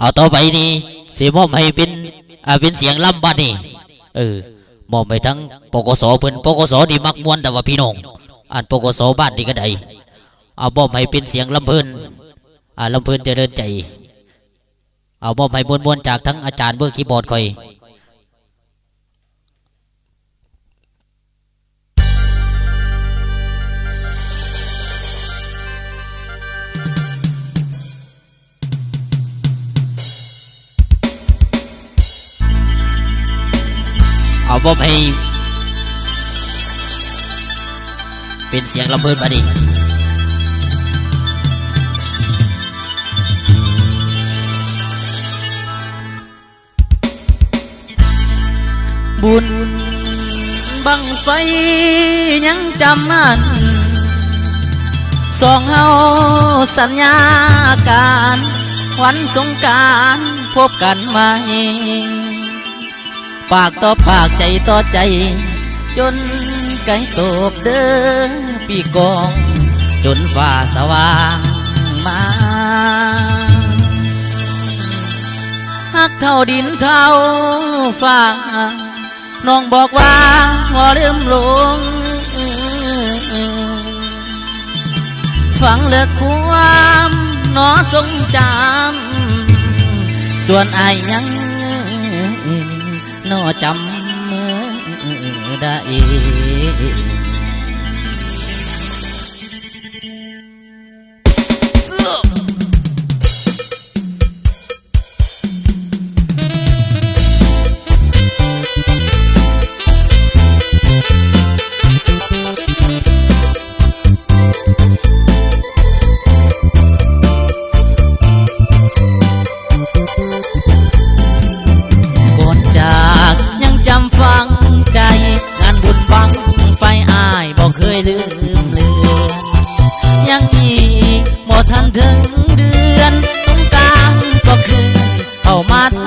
เอาต่อไปนี่สิมอมให้เป็นอ่าเป็นเสียงล่ำบ้านนี่เออมอมไปทั้งปกสเพิ่นปกสดีมักมวนแต่ว่าพี่น้องอ่านปกสบ้านนี่ก็ได้เอามอมให้เป็นเสียงลำเพิ่นอ่าลำเพิ่นเจริญใจ เอามอมให้มวนๆจากทั้งอาจารย์เบอร์คีย์บอร์ดคอย อามอบให้เป็นเสียงลำเพิ่นมาดิบุญบังไฟยังจำมัน สองเฮาสัญญาการ วันสงการพบกันไหม ปากต่อปากใจต่อใจ จนไกลตบเด้อปีกอง จนฟ้าสว่างมาหักเท่าดินเท่าฟ้าน้องบอกว่าว่าลืมหลงฟังเลือกความนอทรงจำส่วนอายยัง นอจำได้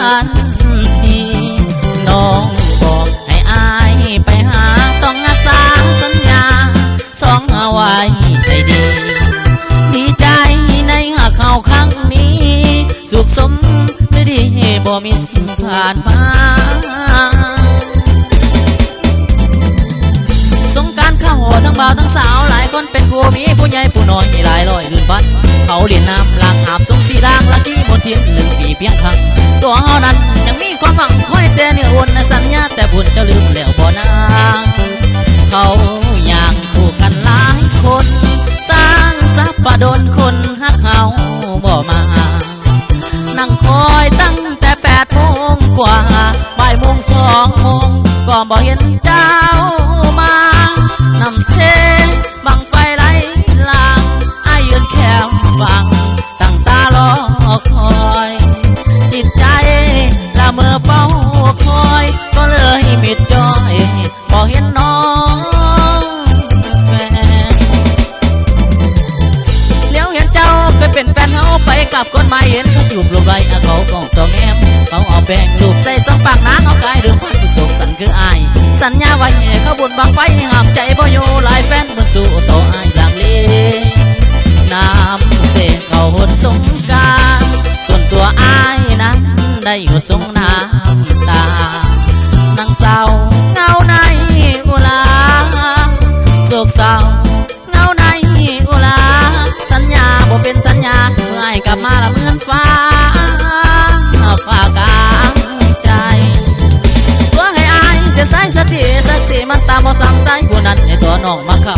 ทันทีน้องบอกให้อายไปหาต้องรักษาสัญญาสองเอาไว้ให้ดี ดีใจในหากเขาครั้งนี้ สุขสมหรือดีบ่มีสิ่งผ่านมาสงการข้าหัวทั้งบ่าวทั้งสาวหลายคนเป็นผู้มีผู้ใหญ่ผู้น้อยมีหลายร้อยลื่นบันเขาเรียนน้ำลางอาบสงสีล้างละที่บนเทียนหนึ่งปีเพียงครั้ง แต่บุญจะลืมแล้วบ่นางเขาอย่างคู่กันหลายคน สร้างซับประดนคนฮักเฮาบ่มา นั่งคอยตั้งแต่แปดโมงกว่าบ่ายโมงสองโมงก็บ่เห็นำเสกเขาหดสงการส่วนตัวอายนั้นได้หดสงน้ำตานังเศร้าเงาในอุลาโศกเศร้าเงาในอุลาสัญญาบ่เป็นสัญญาเมื่อไอ้กลับมาละเหมือนฟ้าฟ้ากลางใจเพื่อให้อายเสียสายสติสักสีมันตามบ่ซ้ำสายกูนั้นในตัวน้องมาเขา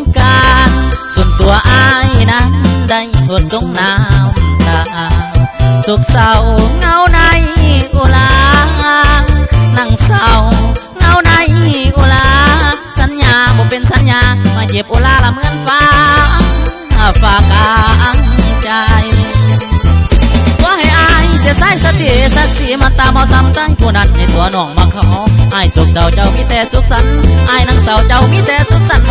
ตัวอายนั้นได้หดสงน้ำตาสุขเศร้าเงาในอุลานั่งเศร้าเงาในอุลาสัญญาบ่เป็นสัญญา มาเหยียบอุลาละเหมือนฟ้าฝากกางใจว่าให้อายเสียสายสติมาตามเอาซ้ำซ้ายผู้นั้นในตัวน้องมาเขาอายสุขเศร้าเจ้ามีแต่สุขสันต์อายนังเศร้าเจ้ามีแต่สุขสันต์